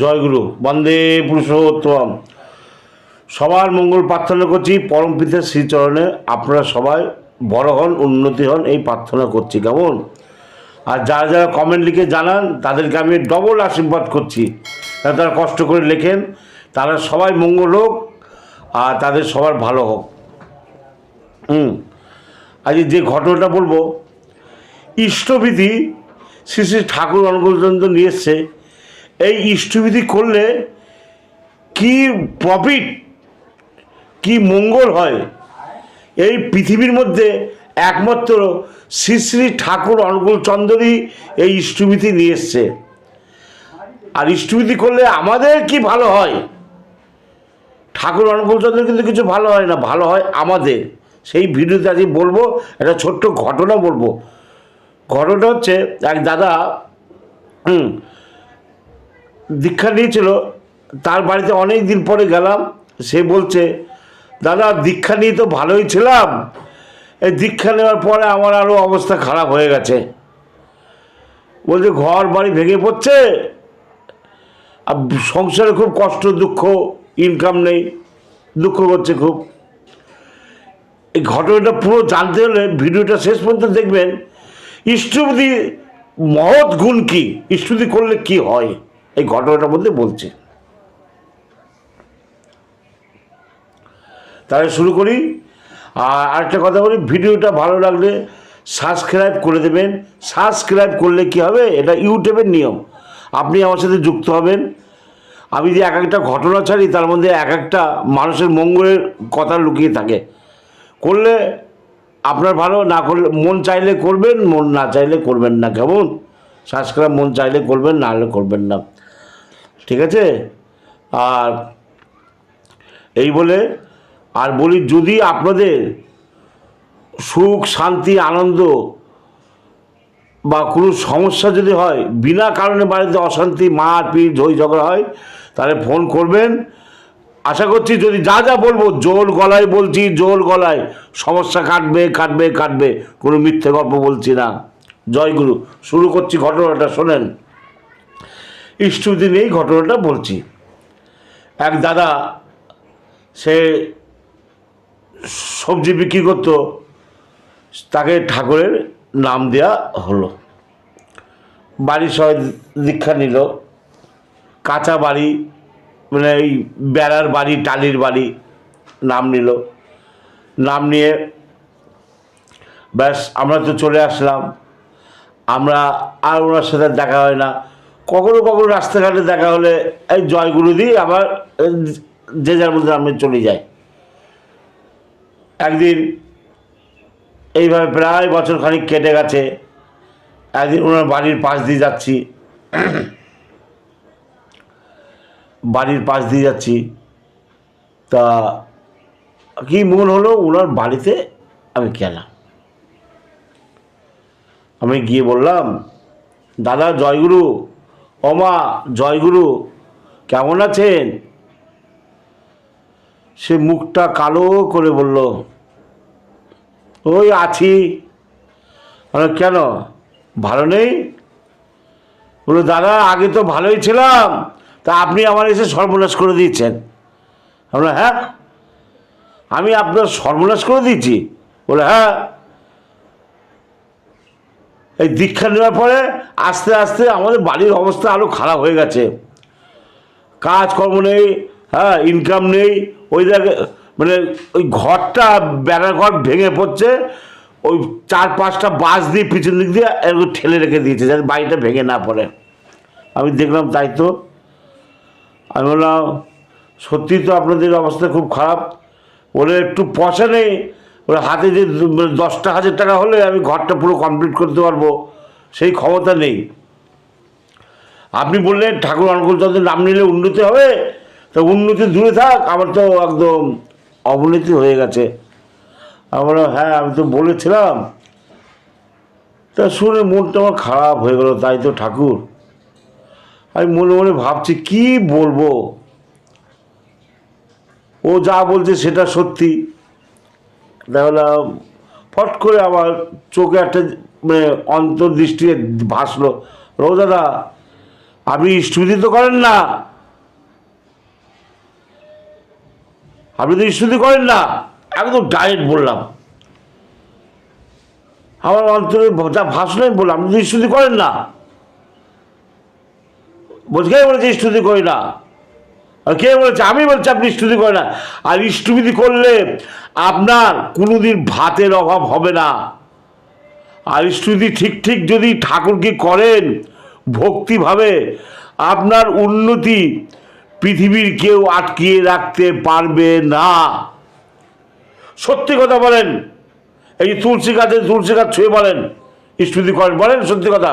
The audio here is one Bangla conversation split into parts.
জয়গুরু বন্দে পুরুষোত্তম। সবার মঙ্গল প্রার্থনা করছি, পরম পিতার শ্রীচরণে আপনারা সবাই বড় হন, উন্নতি হন, এই প্রার্থনা করছি, কেমন? আর যারা যারা কমেন্ট লিখে জানান, তাদেরকে আমি ডবল আশীর্বাদ করছি। তারা কষ্ট করে লেখেন, তারা সবাই মঙ্গল হোক, আর তাদের সবার ভালো হোক। হুম। আজ যে ঘটনাটা বলব ইষ্টবিধি শ্রী শ্রী ঠাকুর অনুকূলচন্দ্র নিয়ে এসছে। এই ইষ্টবিধি করলে কি প্রফিট কি মঙ্গল হয়? এই পৃথিবীর মধ্যে একমাত্র শ্রী শ্রী ঠাকুর অনুকূল চন্দ্রই এই ইষ্টবিধি নিয়ে এসছে। আর ইষ্টবিধি করলে আমাদের কি ভালো হয়? ঠাকুর অনুকূল চন্দ্র কিন্তু কিছু ভালো হয় না, ভালো হয় আমাদের। সেই ভিডিওতে আজকে বলব, একটা ছোট্ট ঘটনা বলব। ঘটনা হচ্ছে, এক দাদা, হুম দীক্ষা নিয়েছিল। তার বাড়িতে অনেক দিন পরে গেলাম। সে বলছে, দাদা, দীক্ষা নিয়ে তো ভালোই ছিলাম। এই দীক্ষা নেওয়ার পরে আমার আরও অবস্থা খারাপ হয়ে গেছে। বলছে, ঘর বাড়ি ভেঙে পড়ছে। আর সংসারে খুব কষ্ট, দুঃখ ইনকাম নেই। দুঃখ করছে খুব। এই ঘটনাটা পুরো জানতে হলে ভিডিওটা শেষ পর্যন্ত দেখবেন। ইষ্টপতি মহৎ গুণ কি? ইষ্টপতি করলে কি হয়? এই ঘটনাটার মধ্যে বলছে। তাহলে শুরু করি। আর আরেকটা কথা বলি, ভিডিওটা ভালো লাগলে সাবস্ক্রাইব করে দেবেন। সাবস্ক্রাইব করলে কি হবে? এটা ইউটিউবের নিয়ম। আপনি আমার সাথে যুক্ত হবেন। আমি যে এক একটা ঘটনা ছাড়ি, তার মধ্যে এক একটা মানুষের মঙ্গলের কথা লুকিয়ে থাকে। করলে আপনার ভালো, না করলে মন চাইলে করবেন, মন না চাইলে করবেন না। কেমন? সাবস্ক্রাইব মন চাইলে করবেন, না হলে করবেন না। ঠিক আছে? আর এই বলে, আর বলি যদি আপনাদের সুখ, শান্তি, আনন্দ বা কোনো সমস্যা যদি হয়, বিনা কারণে বাড়িতে অশান্তি মারপিট ঝই ঝগড়া হয়, তাহলে ফোন করবেন। আশা করছি যদি যা যা বলব, জোর গলায় বলছি, জোর গলায়। সমস্যা কাটবে কাটবে কাটবে। কোনো মিথ্যে গল্প বলছি না। জয়গুরু, শুরু করছি ঘটনাটা, শোনেন। ইষ্টদিন এই ঘটনাটা বলছি। এক দাদা, সে সবজি বিক্রি করতো, তাকে ঠাকুরের নাম দেয়া হলো। বাড়ির সবাই দীক্ষা নিল। কাঁচা বাড়ি মানে এই বেড়ার বাড়ি, টালির বাড়ি নাম নিল। নাম নিয়ে ব্যাস আমরা তো চলে আসলাম। আমরা আর ওনার সাথে দেখা হয় না। কখনো কখনো রাস্তাঘাটে দেখা হলে এই জয়গুরু দিই আবার যে যার মধ্যে আমি চলে যাই। একদিন এইভাবে প্রায় বছর খানিক কেটে গেছে। একদিন ওনার বাড়ির পাশ দিয়ে যাচ্ছি। বাড়ির পাশ দিয়ে যাচ্ছি। তা কি মন হলো? ওনার বাড়িতে আমি গেলাম। আমি গিয়ে বললাম, দাদা জয়গুরু ওমা, জয়গুরু, কেমন আছেন? সে মুখটা কালো করে বলল, ওই আছি। কেন? ভালো নেই? বলল, দাদা, আগে তো ভালোই ছিলাম, তা আপনি আমার এসে সর্বনাশ করে দিয়েছেন। আমরা হ্যাঁ? আমি আপনার সর্বনাশ করে দিয়েছি? বলে হ্যাঁ। এই দীক্ষা নেওয়ার পরে আস্তে আস্তে আমাদের বাড়ির অবস্থা আরও খারাপ হয়ে গেছে। কাজকর্ম নেই হ্যাঁ ইনকাম নেই, ওই জায়গায় মানে ওই ঘরটা, বেড়ার ঘর ভেঙে পড়ছে, ওই চার পাঁচটা বাস দিয়ে পিছন দিক দিয়ে এরকম ঠেলে রেখে দিয়েছে যাতে বাড়িটা ভেঙে না পড়ে। আমি দেখলাম তাই তো। আমি বললাম সত্যি তো আপনাদের অবস্থা খুব খারাপ। ওরা একটু পয়সা নেই ওরা হাতে যে দশটা হাজার টাকা হলে আমি ঘরটা পুরো কমপ্লিট করতে পারব। সেই ক্ষমতা নেই। আপনি বললেন, ঠাকুর অনুকূল চন্দ্রের নাম নিলে উন্নতি হবে। তো উন্নতি দূরে থাক, আমার তো একদম অবনতি হয়ে গেছে। আমি বললাম হ্যাঁ আমি তো বলেছিলাম। তা শুনে মনটা আমার খারাপ হয়ে গেল, তাই তো ঠাকুর। আমি মনে মনে ভাবছি, কি বলব? ও যা বলছে সেটা সত্যি। তাহলে ফট করে আমার চোখে একটা মানে অন্তর্দৃষ্টি ভাসলো। রৌ দাদা আপনি স্তুতি তো করেন না। আপনি তো স্তুতি করেন না। একদম ডাইরেক্ট বললাম। আমার অন্তরে যা ভাসলো আমি বললাম, আপনি তো স্তুতি করেন না। বোঝকে বলেছে স্তুতি করি না? আর কে বলেছে? আমি বলছি, আপনি স্তুতি করেন না। আর স্তুতি করলে আপনার কোনোদিন ভাতের অভাব হবে না। আর স্তুতি ঠিক ঠিক যদি ঠাকুরকে করেন ভক্তিভাবে, আপনার উন্নতি পৃথিবীর কেউ আটকিয়ে রাখতে পারবে না। সত্যি কথা বলেন। এই তুলসী গাছে তুলসী গাছ ছুঁয়ে বলেন স্তুতি করেন। বলেন সত্যি কথা।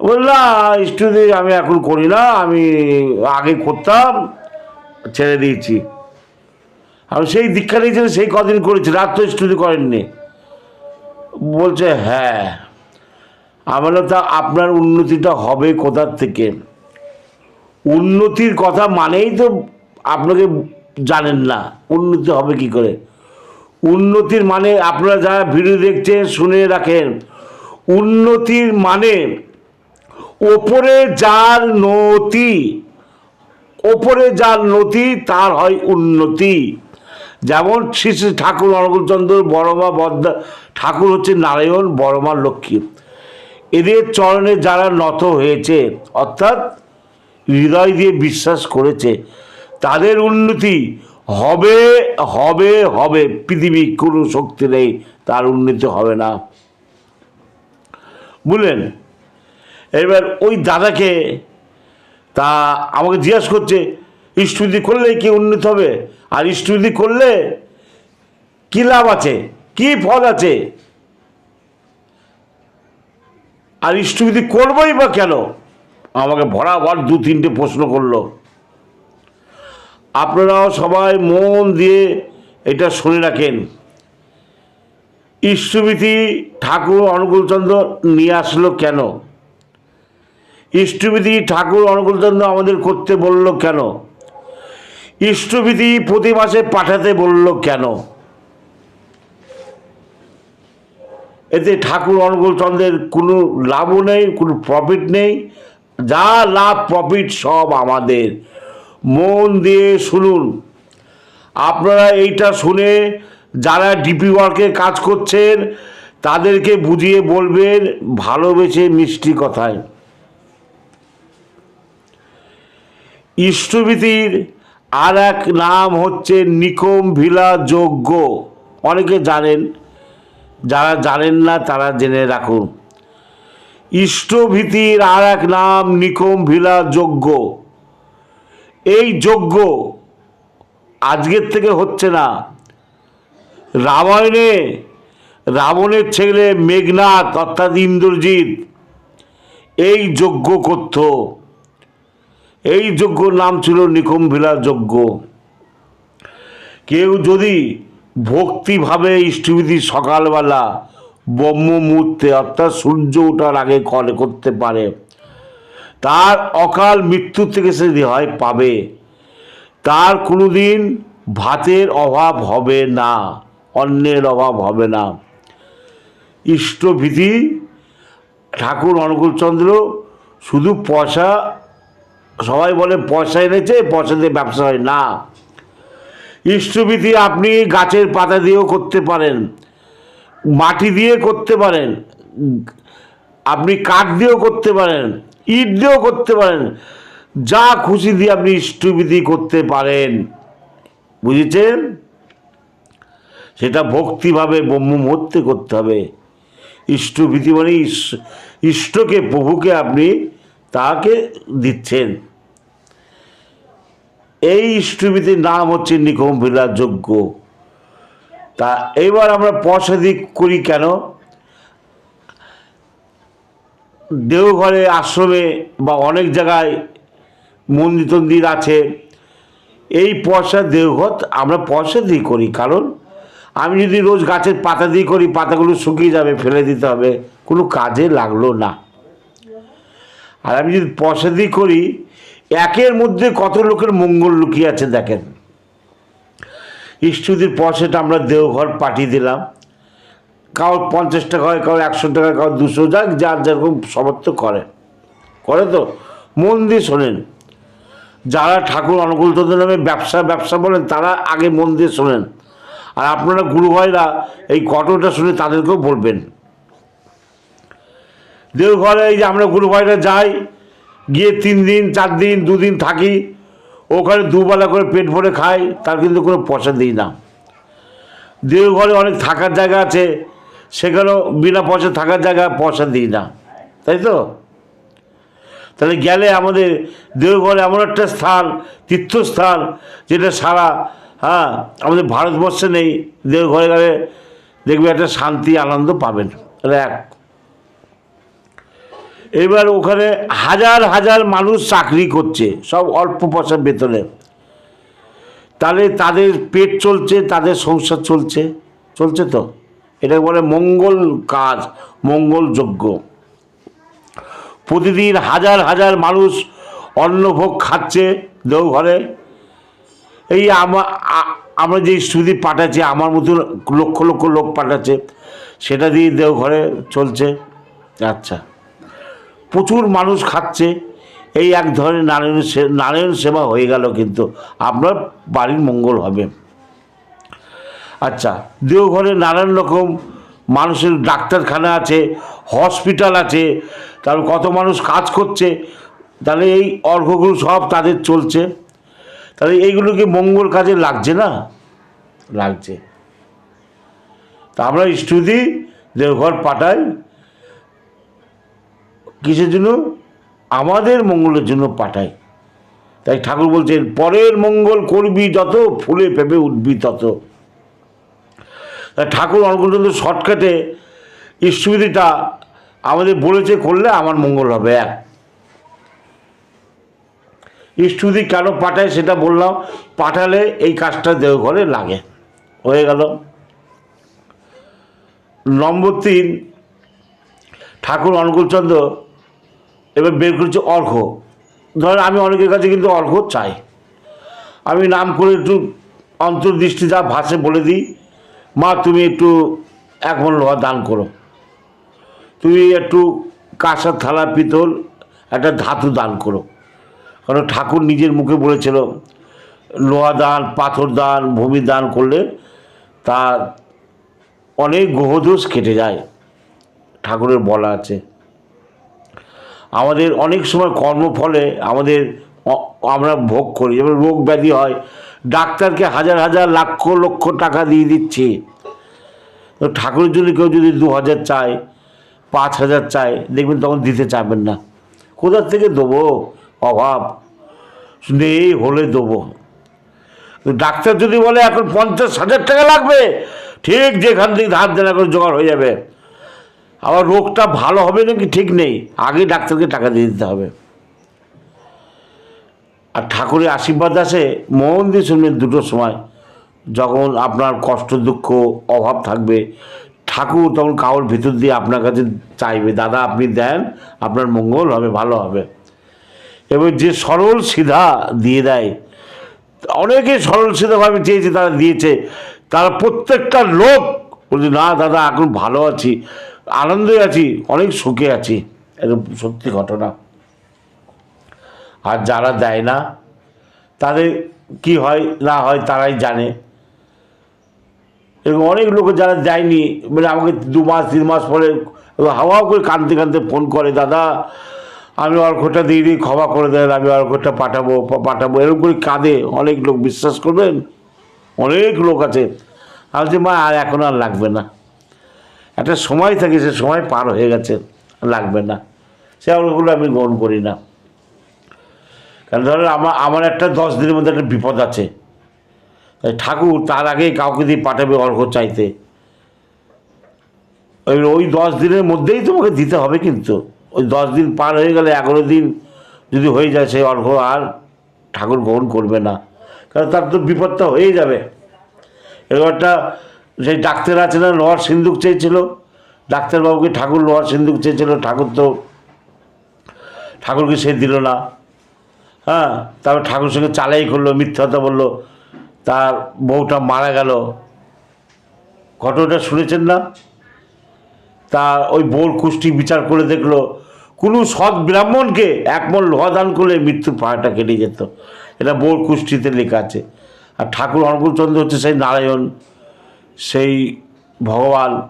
বললাম স্টুডি আমি এখন করি না, আমি আগে করতাম, ছেড়ে দিয়েছি। আর সেই দীক্ষা নিয়েছিলেন সেই কদিন করেছি, রাত তো স্তুতি করেননি। বলছে হ্যাঁ আমার তা আপনার উন্নতিটা হবে কোথার থেকে? উন্নতির কথা মানেই তো আপনাকে জানেন না, উন্নতি হবে কি করে? উন্নতির মানে আপনারা যারা ভিডিও দেখছেন, শুনে রাখেন, উন্নতির মানে ওপরে যার নতি, ওপরে যার নতি, তার হয় উন্নতি। যেমন শ্রী শ্রী ঠাকুর অনুকূলচন্দ্র বড়মা বদ্দা ঠাকুর হচ্ছে নারায়ণ বড়মা লক্ষ্মী। এদের চরণে যারা নত হয়েছে, অর্থাৎ হৃদয় দিয়ে বিশ্বাস করেছে, তাদের উন্নতি হবে হবে হবে। পৃথিবী কোনো শক্তি নেই, তার উন্নতি হবে না। বুঝলেন? এবার ওই দাদাকে তা আমাকে জিজ্ঞেস করছে স্তুতি করলে কি উন্নত হবে? আর স্তুতি করলে কী লাভ আছে? কি ফল আছে? আর স্তুতি করবোই বা কেন? আমাকে বরাবর দু তিনটে প্রশ্ন করল। আপনারাও সবাই মন দিয়ে এটা শুনে রাখেন। ইষ্টবিধি ঠাকুর অনুকূলচন্দ্র নিয়ে আসলো কেন? ইষ্টবিধি ঠাকুর অনুকূলচন্দ্র আমাদের করতে বলল কেন? ইষ্টবিধি প্রতি মাসে পাঠাতে বলল কেন? এতে ঠাকুর অনুকূলচন্দ্রের কোনো লাভও নেই, কোনো প্রফিট নেই। যা লাভ প্রফিট সব আমাদের। মন দিয়ে শুনুন। আপনারা এইটা শুনে যারা ডিপি ওয়ার্কে কাজ করছেন, তাদেরকে বুঝিয়ে বলবেন, ভালোবেসে মিষ্টি কথায়। ইষ্টভীতির আর এক নাম হচ্ছে নিকম ভিলা যজ্ঞ। অনেকে জানেন, যারা জানেন না তারা জেনে রাখুন। ইষ্টভীতির আর এক নাম নিকম ভিলা যজ্ঞ। এই যজ্ঞ আজকের থেকে হচ্ছে না। রামায়ণে রাবণের ছেলে মেঘনাথ অর্থাৎ ইন্দ্রজিৎ এই যজ্ঞ করত। এই যজ্ঞর নাম ছিল নিকুম্ভিলা যজ্ঞ। কেউ যদি ভক্তিভাবে ইষ্টবিধি সকালবেলা ব্রহ্ম মুহূর্তে অর্থাৎ সূর্য ওঠার আগে করে করতে পারে, তার অকাল মৃত্যু থেকে সে হয় পাবে, তার কোনোদিন ভাতের অভাব হবে না অন্যের অভাব হবে না। ইষ্টভীতি ঠাকুর অনুকূলচন্দ্র শুধু পয়সা সবাই বলে পয়সা এনেছে, পয়সা দিয়ে ব্যবসা হয়। না। ইষ্টভীতি আপনি গাছের পাতা দিয়েও করতে পারেন, মাটি দিয়ে করতে পারেন, আপনি কাঠ দিয়েও করতে পারেন, ইট দিয়েও করতে পারেন, যা খুশি দিয়ে আপনি ইষ্টবিধি করতে পারেন। বুঝেছেন? সেটা ভক্তিভাবে ব্রহ্ম মুহূর্তে করতে হবে। ইষ্টবিধি মানে ইষ্টকে প্রভুকে আপনি তাকে দিচ্ছেন। এই ইষ্টবিধির নাম হচ্ছে নিকম ভিলা যজ্ঞ। তা এবার আমরা দিক করি কেন? দেওঘরে আশ্রমে বা অনেক জায়গায় মন্দির তন্দির আছে। এই পয়সা দেওঘর আমরা পয়সা দিয়ে করি, কারণ আমি যদি রোজ গাছের পাতা দিয়ে করি, পাতাগুলো শুকিয়ে যাবে, ফেলে দিতে হবে, কোনো কাজে লাগল না। আর আমি যদি পয়সা দিয়ে করি একের মধ্যে কত লোকের মঙ্গল লুকিয়ে আছে দেখেন। ইষ্টুদির পয়সাটা আমরা দেওঘর পাঠিয়ে দিলাম। কারোর পঞ্চাশ টাকা হয় কারোর একশো টাকা কারোর দুশো যাক, যার যেরকম সমর্থ করে। করে তো? মন দিয়ে শোনেন। যারা ঠাকুর অনুকূল চন্দ্র নামে ব্যবসা ব্যবসা বলেন, তারা আগে মন দিয়ে শোনেন। আর আপনারা গুরু ভাইরা এই কটটা শুনে তাদেরকেও বলবেন। দেওঘরে এই যে আমরা গুরু ভাইরা যাই গিয়ে তিন দিন, চার দিন দুদিন থাকি, ওখানে দুবেলা করে পেট ভরে খাই, তার কিন্তু কোনো পয়সা দিই না। দেওঘরে অনেক থাকার জায়গা আছে, সেখানেও বিনা পয়সা থাকার জায়গা পয়সা দিই না। তাই তো? তাহলে গেলে আমাদের দেওঘর এমন একটা স্থান, তীর্থস্থান, যেটা সারা হ্যাঁ আমাদের ভারতবর্ষে নেই। দেওঘরে গেলে দেখবে একটা শান্তি, আনন্দ পাবেন। এক এবার ওখানে হাজার হাজার মানুষ চাকরি করছে, সব অল্প পয়সার বেতনে। তাহলে তাদের পেট চলছে, তাদের সংসার চলছে চলছে তো? এটা বলে মঙ্গল কাজ, মঙ্গল যজ্ঞ। প্রতিদিন হাজার হাজার মানুষ অন্নভোগ খাচ্ছে দেওঘরে। এই আমা আমরা যে স্তুতি পাঠাচ্ছি, আমার মতন লক্ষ লক্ষ লোক পাঠাচ্ছে, সেটা দিয়ে দেওঘরে চলছে। আচ্ছা। প্রচুর মানুষ খাচ্ছে। এই এক ধরনের নারায়ণ নারায়ণ সেবা হয়ে গেল কিন্তু। আপনার বাড়ির মঙ্গল হবে। আচ্ছা দেওঘরে নানান রকম মানুষের ডাক্তারখানা আছে, হসপিটাল আছে, তারপর কত মানুষ কাজ করছে, তাহলে এই অর্ঘগুলো সব তাদের চলছে। তাহলে এইগুলো কি মঙ্গল কাজে লাগছে না? লাগছে। তা আমরা স্টুদি দেওঘর পাঠাই। কিসের জন্য? আমাদের মঙ্গলের জন্য পাঠাই তাই ঠাকুর বলছেন, পরের মঙ্গল করবি যত, ফুলে পেপে উঠবি তত। ঠাকুর অনুকূলচন্দ্র শর্টকাটে ইষ্টবিধিটা আমাদের বলেছে করলে আমার মঙ্গল হবে, এক। ইষ্টবিধি কেন পাঠায় সেটা বললাম, পাঠালে এই কাজটা দেহ দেওঘরে লাগে। হয়ে গেল। নম্বর তিন, ঠাকুর অনুকূলচন্দ্র এবার বের করছে অর্ঘ। ধরেন আমি অনেকের কাছে কিন্তু অর্ঘ চাই। আমি নাম করে একটু অন্তর্দৃষ্টি যা ভাষে বলে দিই, মা তুমি একটু এক মন লোহা দান করো। তুমি একটু কাঁসার থালা, পিতল, একটা ধাতু দান করো। কারণ ঠাকুর নিজের মুখে বলেছিল, লোহা দান, পাথর দান, ভূমি দান করলে তার অনেক গ্রহদোষ কেটে যায়। ঠাকুরের বলা আছে। আমাদের অনেক সময় কর্মফলে আমাদের আমরা ভোগ করি। যেমন রোগ ব্যাধি হয়, ডাক্তারকে হাজার হাজার লক্ষ লক্ষ টাকা দিয়ে দিচ্ছে। তো ঠাকুরের জন্য কেউ যদি দু হাজার চায়, পাঁচ হাজার চায়, দেখবেন তখন দিতে চাইবেন না। কোথার থেকে দেবো? অভাব। নেই হলে দেবো। ডাক্তার যদি বলে, এখন পঞ্চাশ হাজার টাকা লাগবে, ঠিক যেখান থেকে ধার দেনা করে জোগাড় হয়ে যাবে। আবার রোগটা ভালো হবে নাকি ঠিক নেই? আগে ডাক্তারকে টাকা দিয়ে দিতে হবে। আর ঠাকুরের আশীর্বাদ আছে মন দিয়ে শুনবেন দুটোর সময়। যখন আপনার কষ্ট, দুঃখ, অভাব থাকবে, ঠাকুর তখন কাউর ভিতর দিয়ে আপনার কাছে চাইবে, দাদা, আপনি দেন, আপনার মঙ্গল হবে, ভালো হবে। এবার যে সরল সিধা দিয়ে দেয়, অনেকে সরল সিধাভাবে চেয়েছে, তারা দিয়েছে। তারা প্রত্যেকটা লোক বলছে, না, দাদা, এখন ভালো আছি। আনন্দে আছি, অনেক সুখে আছি এরকম সত্যি ঘটনা। আর যারা দেয় না, তাদের কি হয়, না হয় তারাই জানে। এরকম অনেক লোক যারা দেয়নি মানে আমাকে দু মাস, তিন মাস পরে হাওয়া করে কাঁদতে কাঁদতে ফোন করে, দাদা, আমি অর্ঘটা দিয়ে দিই ক্ষমা করে দেন, আমি অর্ঘটা পাঠাবো পাঠাবো। এরকম করে কাঁদে অনেক লোক, বিশ্বাস করবেন? অনেক লোক আছে। আমি বলছি, মা, আর এখন আর লাগবে না। একটা সময় থাকে, সে সময় পার হয়ে গেছে, লাগবে না। সে অর্ঘগুলো আমি গ্রহণ করি না। কারণ ধরো আমার আমার একটা দশ দিনের মধ্যে একটা বিপদ আছে। ঠাকুর তার আগেই কাউকে দিয়ে পাঠাবে অর্ঘ চাইতে। ওই ওই দশ দিনের মধ্যেই তোমাকে দিতে হবে কিন্তু। ওই দশ দিন পার হয়ে গেলে এগারো দিন যদি হয়ে যায় সেই অর্ঘ আর ঠাকুর গ্রহণ করবে না। কারণ তার তো বিপদটা হয়েই যাবে। এবারটা সেই ডাক্তার আছে না, লোহার সিন্দুক চেয়েছিল। ডাক্তারবাবুকে ঠাকুর, লোহার সিন্দুক চেয়েছিল, ঠাকুর তো, ঠাকুরকে সে দিল না। হ্যাঁ তারপর ঠাকুর সঙ্গে চালাই করল, মিথ্যা কথা বলল। তার বউটা মারা গেল। ঘটনাটা শুনেছেন না? তা ওই বউর কুষ্টি বিচার করে দেখল কোনো সৎ ব্রাহ্মণকে একমল লোহা দান করলে মৃত্যুর পাহাড়টা কেটে যেত। এটা বোর কুষ্টিতে লেখা আছে। আর ঠাকুর অনুকূলচন্দ্র হচ্ছে সেই নারায়ণ। সেই ভগবান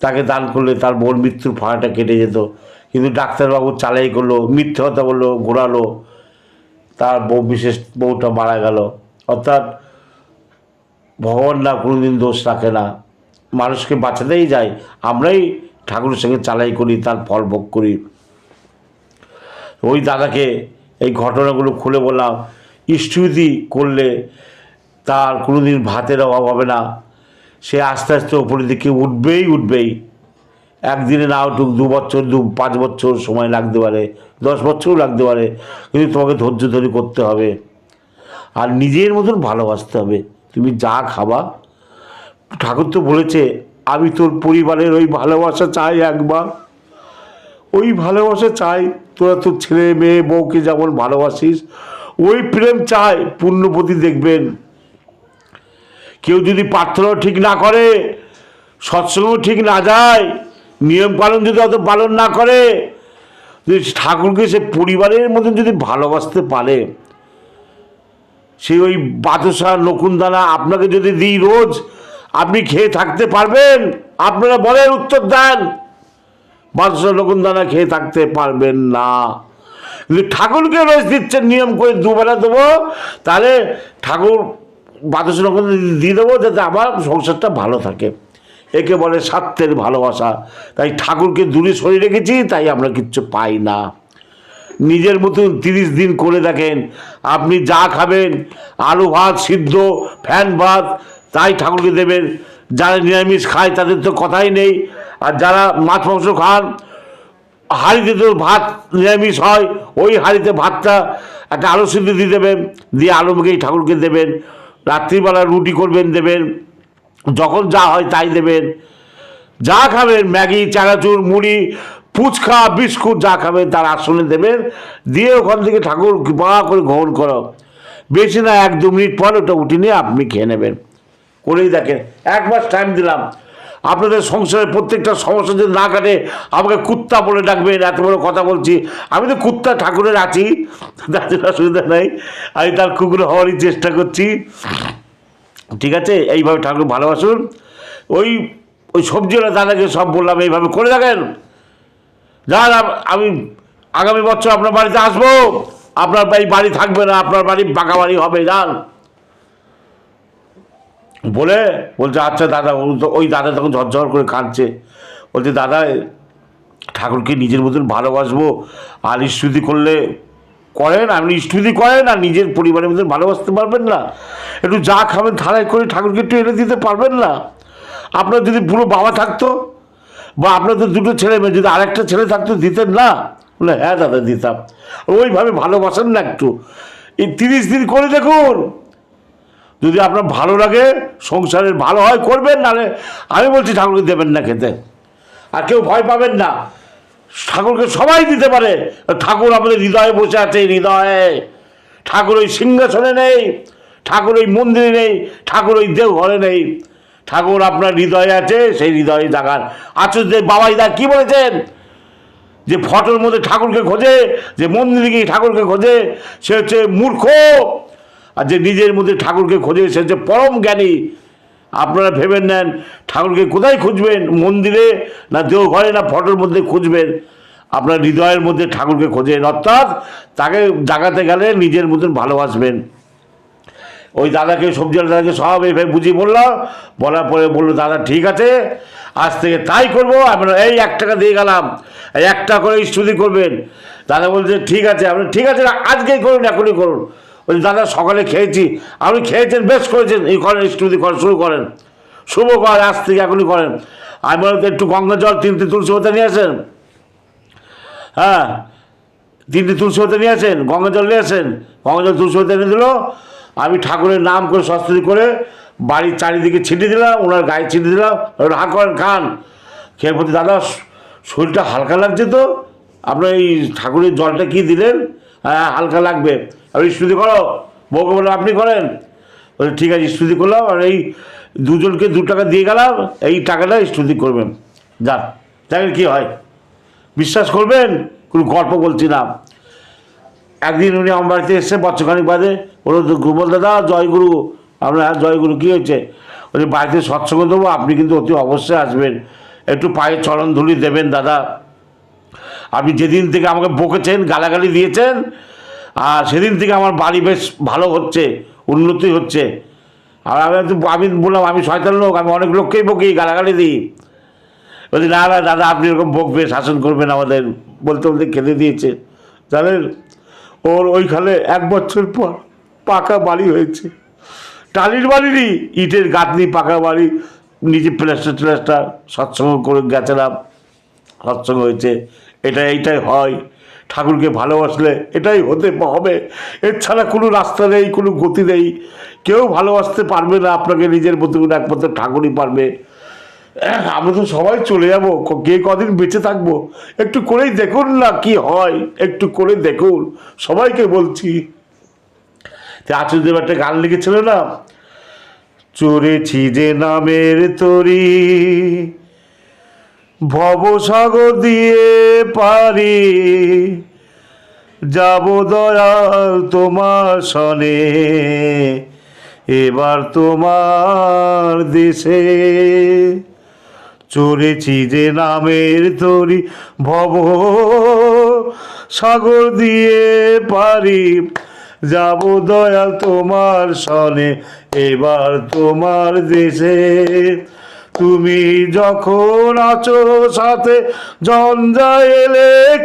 তাকে দান করলে তার বোর মৃত্যুর ফাঁড়াটা কেটে যেত। কিন্তু ডাক্তারবাবু চালাই করল, মিথ্যে কথা বলল, ঘোরালো। তার বউ বিশেষ বউটা মারা গেল। অর্থাৎ ভগবান না কোনোদিন দোষ রাখে না। মানুষকে বাঁচাতেই যায়। আমরাই ঠাকুরের সঙ্গে চালাই করি, তার ফল ভোগ করি। ওই দাদাকে এই ঘটনাগুলো খুলে বললাম স্তুতি করলে তার কোনোদিন ভাতের অভাব হবে না। সে আস্তে আস্তে ওপরের দিকে উঠবেই উঠবেই। একদিনে না উঠুক, দু বছর, দু, পাঁচ বছর সময় লাগতে পারে, দশ বছরও লাগতে পারে, কিন্তু তোমাকে ধৈর্য ধরে করতে হবে। আর নিজের মতন ভালোবাসতে হবে। তুমি যা খাবা। ঠাকুর তো বলেছে, আমি তোর পরিবারের ওই ভালোবাসা চাই একবার। ওই ভালোবাসা চাই, তোরা তোর ছেলে, মেয়ে, বউকে যেমন ভালোবাসিস, ওই প্রেম চাই, পূর্ণপতি দেখবেন। কেউ যদি প্রার্থনাও ঠিক না করে সৎসঙ্গ ঠিক না যায়, নিয়ম পালন যদি অত পালন না করে, যদি ঠাকুরকে সে পরিবারের মতন যদি ভালোবাসতে পারে, সে ওই বাদশা নকুনদানা আপনাকে যদি দিই রোজ, আপনি খেয়ে থাকতে পারবেন? আপনারা বলেন উত্তর দেন। বাদশা নকুনদানা খেয়ে থাকতে পারবেন না। ঠাকুরকে রোজ দিচ্ছেন, নিয়ম করে দুবেলা দেবো, তাহলে ঠাকুর বাদশা নকুন দিয়ে দেবো যাতে আমার সংসারটা ভালো থাকে। একে বলে স্বার্থের ভালোবাসা। তাই ঠাকুরকে দূরে সরিয়ে রেখেছি, তাই আমরা কিচ্ছু পাই না। নিজের মতন তিরিশ দিন করে দেখেন, আপনি যা খাবেন, আলু ভাত সিদ্ধ, ফ্যান ভাত, তাই ঠাকুরকে দেবেন। যারা নিরামিষ খায় তাদের তো কথাই নেই। আর যারা মাছ মাংস খান, হাঁড়িতে তো ভাত নিরামিষ হয়, ওই হাঁড়িতে ভাতটা একটা আলু সিদ্ধ দিয়ে দেবেন, দিয়ে আলু মেখেই ঠাকুরকে দেবেন। রাত্রিবেলা রুটি করবেন, দেবেন, যখন যা হয় তাই দেবেন। যা খাবেন, ম্যাগি, চানাচুর, মুড়ি, ফুচকা, বিস্কুট যা খাবেন তার আসনে দেবেন। দিয়ে ওখান থেকে ঠাকুর কৃপা করে গ্রহণ করো। বেশি না, এক দু মিনিট পর ওটা উঠে নিয়ে আপনি খেয়ে নেবেন। করেই দেখেন, এক মাস টাইম দিলাম। আপনাদের সংসারের প্রত্যেকটা সমস্যা যদি না কাটে, আমাকে কুত্তা বলে ডাকবেন, এত বড় কথা বলছি। আমি তো কুত্তা ঠাকুরের আছি তাদের অসুবিধা নাই। আমি তার কুকুর হওয়ারই চেষ্টা করছি। ঠিক আছে? এইভাবে ঠাকুর ভালোবাসুন। ওই ওই সবজিওয়ালা দাদাকে সব বললাম, এইভাবে করে দেখেন। যান, আমি আগামী বছর আপনার বাড়িতে আসব। আপনার এই বাড়ি থাকবে না, আপনার বাড়ি পাকা বাড়ি হবে, যান। বলে, বলছে আচ্ছা দাদা ওই দাদা তখন ঝরঝর করে কাঁদছে। বলছে, দাদা, ঠাকুরকে নিজের মতন ভালোবাসবো, আর স্তুতি করলে করেন আপনি স্তুতি করেন, আর নিজের পরিবারের মধ্যে ভালোবাসতে পারবেন না। একটু যা খাবেন, থালায় করে ঠাকুরকে একটু এনে দিতে পারবেন না। আপনার যদি পুরো বাবা থাকতো, বা আপনাদের দুটো ছেলে মেয়ে, যদি আরেকটা ছেলে থাকতো, দিতেন না? বলে হ্যাঁ দাদা, দিতাম। ওইভাবে ভালোবাসেন না একটু। এই তিরিশ দিন করে দেখুন যদি আপনার ভালো লাগে, সংসারের ভালো হয়, করবেন, নাহলে আমি বলছি ঠাকুরকে দেবেন না খেতে। আর কেউ ভয় পাবেন না। ঠাকুরকে সবাই দিতে পারে। ঠাকুর আমাদের হৃদয়ে বসে আছে, হৃদয়ে। ঠাকুর ওই সিংহাসনে নেই, ঠাকুর ওই মন্দিরে নেই, ঠাকুর ওই দেওঘরে নেই। ঠাকুর আপনার হৃদয়ে আছে, সেই হৃদয়ে জাগান। আচার্য বাবাই দা কি বলেছেন? যে ফটোর মধ্যে ঠাকুরকে খোঁজে, যে মন্দিরে গিয়ে ঠাকুরকে খোঁজে, সে হচ্ছে মূর্খ। আর যে নিজের মধ্যে ঠাকুরকে খোঁজে হচ্ছে পরম জ্ঞানী, আপনারা ভেবে নেন, ঠাকুরকে কোথায় খুঁজবেন? মন্দিরে না দেওঘরে না ফটোর মধ্যে খুঁজবেন? আপনার হৃদয়ের মধ্যে ঠাকুরকে খোঁজেন অর্থাৎ তাকে জাগাতে গেলে নিজের মতন ভালোবাসবেন। ওই দাদাকে সবজি দাদাকে সব এইভাবে বুঝিয়ে বললাম বলার পরে বলল, দাদা, ঠিক আছে, আজ থেকে তাই করব। আমরা এই এক টাকা দিয়ে গেলাম একটা করে স্তুতি করবেন। দাদা বলছে, ঠিক আছে, আপনি ঠিক আছে, আজকেই করুন, এখনই করুন। বলছি, দাদা, সকালে খেয়েছি। আপনি খেয়েছেন, বেশ করেছেন। এই করেন স্তুতি করেন, শুরু করেন। শুভ কর আজ থেকে এখনই করেন। আমি বলতে একটু গঙ্গা জল, তিনটে তুলসী হতে নিয়ে আসেন। হ্যাঁ তিনটে তুলসী হতে নিয়ে আসেন, গঙ্গা জল নিয়ে আসেন। গঙ্গা জল, তুলসী হতে এনে দিল। আমি ঠাকুরের নাম করে সস্তুতি করে বাড়ির চারিদিকে ছিটিয়ে দিলাম, ওনার গায়ে ছিটিয়ে দিলাম। হা করেন, খান। খেয়ে বলতে, দাদা, শরীরটা হালকা লাগছে তো? আপনার এই ঠাকুরের জলটা কি দিলেন? হ্যাঁ হালকা লাগবে। আমি স্তুতি করো। বউকে বললাম, আপনি করেন। বলে ঠিক আছে, স্তুতি করলাম। আর এই দুজনকে দু টাকা দিয়ে গেলাম, এই টাকাটা স্তুতি করবেন। যান দেখেন কী হয়। বিশ্বাস করবেন? কোনো গল্প বলছি না। একদিন উনি আমার বাড়িতে এসে বছরখানিক বাদে বলো গুরুবল দাদা জয়গুরু আপনার হ্যাঁ জয়গুরু কী হয়েছে? ওই বাড়িতে সৎসঙ্গ দেবো, আপনি কিন্তু অতি অবশ্যই আসবেন। একটু পায়ে চরণ ধুলি দেবেন, দাদা। আপনি যেদিন থেকে আমাকে বকেছেন, গালাগালি দিয়েছেন আর সেদিন থেকে আমার বাড়ি বেশ ভালো হচ্ছে, উন্নতি হচ্ছে। আর আমি তো, আমি বললাম, আমি শয়তান লোক, আমি অনেক লোককেই বকি, গালাগালি দিই। বলছি না না, দাদা, আপনি এরকম বকবে শাসন করবেন আমাদের, বলতে বলতে খেতে দিয়েছে। জানেন ওর ওইখানে এক বছর পর পাকা বাড়ি হয়েছে। টালির বাড়িরই ইটের গাঁথনি, পাকা বাড়ি, নিজে প্লাস্টার, ট্লাস্টার, সৎসঙ্গ করে গেছিলাম সৎসঙ্গ হয়েছে। এটা, এইটাই হয়। ঠাকুরকে ভালোবাসলে এটাই হতে হবে। এর ছাড়া কোনো রাস্তা নেই, কোনো গতি নেই। কেউ ভালোবাসতে পারবে না, আপনাকে নিজের কোনো একমাত্র ঠাকুরই পারবে। আমরা তো সবাই চলে যাব, ক- কদিন বেঁচে থাকব? একটু করেই দেখুন না কি হয়, একটু করে দেখুন। সবাইকে বলছি। আচুদেব একটা গান লিখেছিল না? চড়েছি যে নামের তরি ভবসাগর দিয়ে পারি। যাব দয়াল তোমার সনে, এবার তোমার দেশে। চড়েছি যে নামের তরি ভব সাগর দিয়ে পারি। যাব দয়াল তোমার সনে, এবার তোমার দেশে। তুমি যখন আছো সাথে জঞ্জা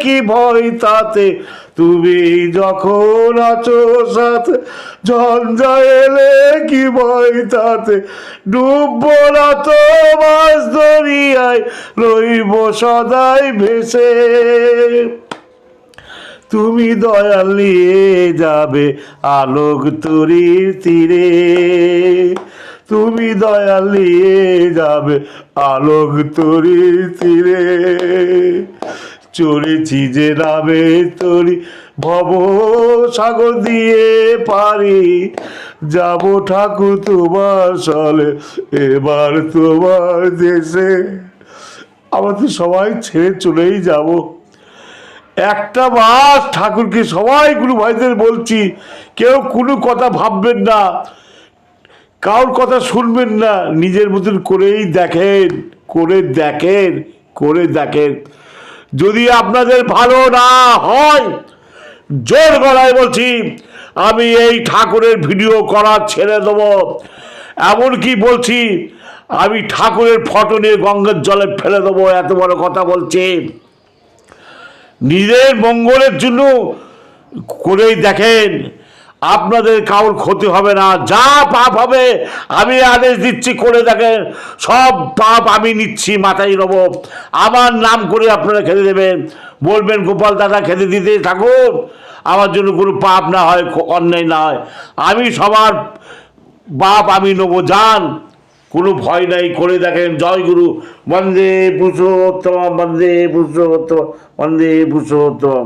কি ভয় তাতে? তুমি যখন আছো সাথে জঞ্জা কি ভয় তাতে? ডুববো না তো মাছ দরিয়ায় রইব সদাই ভেসে। তুমি দয়াল নিয়ে যাবে আলোক তরির তীরে। তুমি দয়াল নিয়ে যাবে আলোক তরির তীরে। চড়েছি যে নামে তরি, ভব সাগর দিয়ে পারি। যাব ঠাকুর তোমার চলে এবার তোমার দেশে। আমরা তো সবাই ছেড়ে চলেই যাব। একটা মাস ঠাকুরকে সবাই গুরু ভাইদের বলছি, কেউ কোনো কথা ভাববেন না, কারোর কথা শুনবেন না, নিজের মতন করেই দেখেন, করে দেখেন করে দেখেন। যদি আপনাদের ভালো না হয়, জোর গলায় বলছি, আমি এই ঠাকুরের ভিডিও করা ছেড়ে দেবো। এমনকি বলছি, আমি ঠাকুরের ফটো নিয়ে গঙ্গার জলে ফেলে দেবো, এত বড় কথা বলছি। নিজের মঙ্গলের জন্য করেই দেখেন, আপনাদের কারোর ক্ষতি হবে না, যা পাপ হবে আমি আদেশ দিচ্ছি, করে দেখেন, সব পাপ আমি নিচ্ছি, মাথায় নেব। আমার নাম করে আপনারা খেতে দেবেন। বলবেন, গোপাল দাদা, খেতে দিতে থাকুন। আমার জন্য কোনো পাপ না হয়, অন্যায় না হয় আমি সবার বাপ আমি নেব, যান। কোনো ভয় নাই করে দেখেন জয় গুরু। বন্দে পুরুষোত্তম বন্দে পুরুষোত্তম বন্দে পুরুষোত্তম।